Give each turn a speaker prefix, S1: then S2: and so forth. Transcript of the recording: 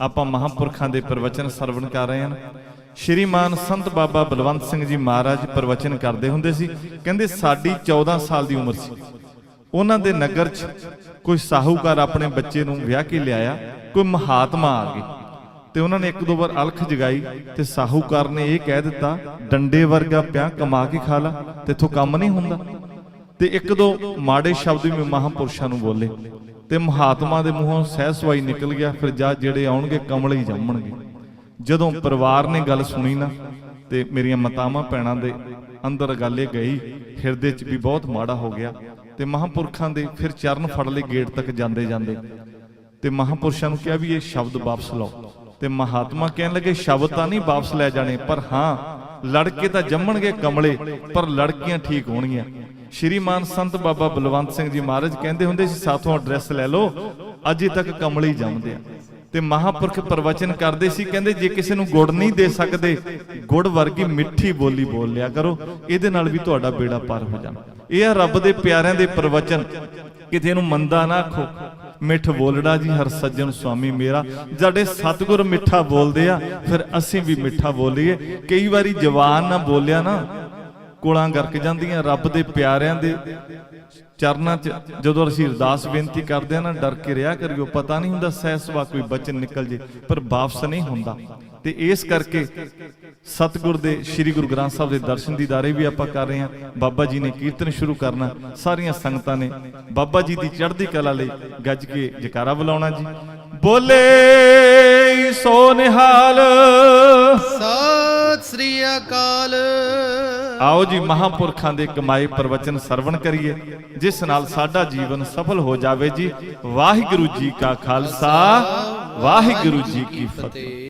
S1: ਆਪਾਂ ਮਹਾਂਪੁਰਖਾਂ ਦੇ ਪ੍ਰਵਚਨ ਸਰਵਣ ਕਰ ਰਹੇ ਹਾਂ। ਸ਼੍ਰੀਮਾਨ ਸੰਤ ਬਾਬਾ ਬਲਵੰਤ ਸਿੰਘ ਜੀ ਮਹਾਰਾਜ ਪ੍ਰਵਚਨ ਕਰਦੇ ਹੁੰਦੇ ਸੀ, ਕਹਿੰਦੇ ਸਾਡੀ 14 ਸਾਲ ਦੀ ਉਮਰ ਸੀ। ਉਹਨਾਂ ਦੇ ਨਗਰ 'ਚ ਕੋਈ ਸਾਹੂਕਾਰ ਆਪਣੇ ਬੱਚੇ ਨੂੰ ਵਿਆਹ ਕੇ ਲਿਆਇਆ, ਕੋਈ ਮਹਾਤਮਾ ਆ ਗਏ। ਤੇ ਉਹਨਾਂ ਨੇ ਇੱਕ ਦੋ ਵਾਰ ਅਲਖ ਜਗਾਈ ਤੇ ਸਾਹੂਕਾਰ ਨੇ ਇਹ ਕਹਿ ਦਿੱਤਾ, ਡੰਡੇ ਵਰਗਾ ਪਿਆ ਕਮਾ ਕੇ ਖਾ ਲਾ ਤੇ ਇਥੋਂ ਕੰਮ ਨਹੀਂ ਹੁੰਦਾ। ਤੇ ਇੱਕ ਦੋ ਮਾੜੇ ਸ਼ਬਦ ਵੀ ਮਹਾਂਪੁਰਸ਼ਾਂ ਨੂੰ ਬੋਲੇ ਤੇ ਮਹਾਤਮਾ ਦੇ ਮੂੰਹੋਂ ਸਹਿ ਸਵਾਈ ਨਿਕਲ ਗਿਆ, ਫਿਰ ਜਾ ਜਿਹੜੇ ਆਉਣਗੇ ਕਮਲੇ ਹੀ ਜੰਮਣਗੇ। ਜਦੋਂ ਪਰਿਵਾਰ ਨੇ ਗੱਲ ਸੁਣੀ ਨਾ ਤੇ ਮੇਰੀਆਂ ਮਤਾਵਾਂ ਪੈਣਾ ਦੇ ਅੰਦਰ ਗੱਲ ਇਹ ਗਈ, ਹਿਰਦੇ 'ਚ ਵੀ ਬਹੁਤ ਮਾੜਾ ਹੋ ਗਿਆ ਤੇ ਮਹਾਂਪੁਰਖਾਂ ਦੇ ਫਿਰ ਚਰਨ ਫੜ ਲਏ ਗੇਟ ਤੱਕ ਜਾਂਦੇ ਜਾਂਦੇ। ਤੇ ਮਹਾਂਪੁਰਸ਼ਾਂ ਨੂੰ ਕਿਹਾ ਵੀ ਇਹ ਸ਼ਬਦ ਵਾਪਸ ਲਓ। ਤੇ ਮਹਾਤਮਾ ਕਹਿਣ ਲੱਗੇ, ਸ਼ਬਦ ਤਾਂ ਨਹੀਂ ਵਾਪਸ ਲੈ ਜਾਣੇ, ਪਰ ਹਾਂ, ਲੜਕੇ ਤਾਂ ਜੰਮਣਗੇ ਕਮਲੇ, ਪਰ ਲੜਕੀਆਂ ਠੀਕ ਹੋਣਗੀਆਂ। ਸ਼੍ਰੀਮਾਨ ਸੰਤ ਬਾਬਾ ਬਲਵੰਤ ਸਿੰਘ ਜੀ ਮਹਾਰਾਜ ਕਹਿੰਦੇ ਹੁੰਦੇ ਸੀ, ਸਾਥੋਂ ਐਡਰੈਸ ਲੈ ਲਓ, ਅਜੇ ਤੱਕ ਕਮਲੀ ਹੀ ਜੰਮਦੇ ਆ। ਤੇ ਮਹਾਪੁਰਖ ਪ੍ਰਵਚਨ ਕਰਦੇ ਸੀ, ਕਹਿੰਦੇ, ਜੇ ਕਿਸੇ ਨੂੰ ਗੁੜ ਨਹੀਂ ਦੇ ਸਕਦੇ, ਗੁੜ ਵਰਗੀ ਮਿੱਠੀ ਬੋਲੀ ਬੋਲ ਲਿਆ ਕਰੋ, ਇਹਦੇ ਨਾਲ ਵੀ ਤੁਹਾਡਾ ਬੇੜਾ ਪਾਰ ਹੋ ਜਾਣਾ। ਇਹ ਆ ਰੱਬ ਦੇ ਪਿਆਰਿਆਂ ਦੇ ਪ੍ਰਵਚਨ। ਕਿਤੇ ਨੂੰ ਮੰਦਾ ਨਾ ਆਖੋ, ਮਿੱਠ ਬੋਲੜਾ ਜੀ, ਹਰ ਸੱਜਣ ਸੁਆਮੀ ਮੇਰਾ। ਸਾਡੇ ਸਤਿਗੁਰ ਮਿੱਠਾ ਬੋਲਦੇ ਆ, ਫਿਰ ਅਸੀਂ ਵੀ ਮਿੱਠਾ ਬੋਲੀਏ। ਕਈ ਵਾਰੀ ਜਵਾਨ ਨਾ ਬੋਲਿਆ ਨਾ ਕੋਲਾਂ ਗਰਕ ਜਾਂਦੀਆਂ, ਰੱਬ ਦੇ ਪਿਆਰਿਆਂ ਦੇ ਚਰਨਾਂ 'ਚ ਜਦੋਂ ਅਸੀਂ ਅਰਦਾਸ ਬੇਨਤੀ ਕਰਦੇ ਆ ਨਾ, ਡਰ ਕੇ ਰਿਹਾ ਕਰਿਓ, ਪਤਾ ਨਹੀਂ ਹੁੰਦਾ ਸਹਿਸਵਾ ਕੋਈ ਬਚਨ ਨਿਕਲ ਜੇ, ਪਰ ਵਾਪਸ ਨਹੀਂ ਹੁੰਦਾ। ਤੇ ਇਸ ਕਰਕੇ ਸਤਿਗੁਰ ਦੇ, ਸ੍ਰੀ ਗੁਰੂ ਗ੍ਰੰਥ ਸਾਹਿਬ ਦੇ ਦਰਸ਼ਨ ਦੀਦਾਰੇ ਵੀ ਆਪਾਂ ਕਰ ਰਹੇ ਹਾਂ। ਬਾਬਾ ਜੀ ਨੇ ਕੀਰਤਨ ਸ਼ੁਰੂ ਕਰਨਾ, ਸਾਰੀਆਂ ਸੰਗਤਾਂ ਨੇ ਬਾਬਾ ਜੀ ਦੀ ਚੜ੍ਹਦੀ ਕਲਾ ਲਈ ਗੱਜ ਕੇ ਜਕਾਰਾ ਬੁਲਾਉਣਾ ਜੀ। ਬੋਲੇ ਸੋ ਨਿਹਾਲ।
S2: ਸਤਿ ਸ੍ਰੀ ਅਕਾਲ।
S1: ਆਓ ਜੀ ਮਹਾਪੁਰਖਾਂ ਦੇ ਕਮਾਏ ਪ੍ਰਵਚਨ ਸਰਵਣ ਕਰੀਏ, ਜਿਸ ਨਾਲ ਸਾਡਾ ਜੀਵਨ ਸਫਲ ਹੋ ਜਾਵੇ ਜੀ। ਵਾਹਿਗੁਰੂ ਜੀ ਕਾ ਖਾਲਸਾ, ਵਾਹਿਗੁਰੂ ਜੀ ਕੀ ਫਤਿਹ।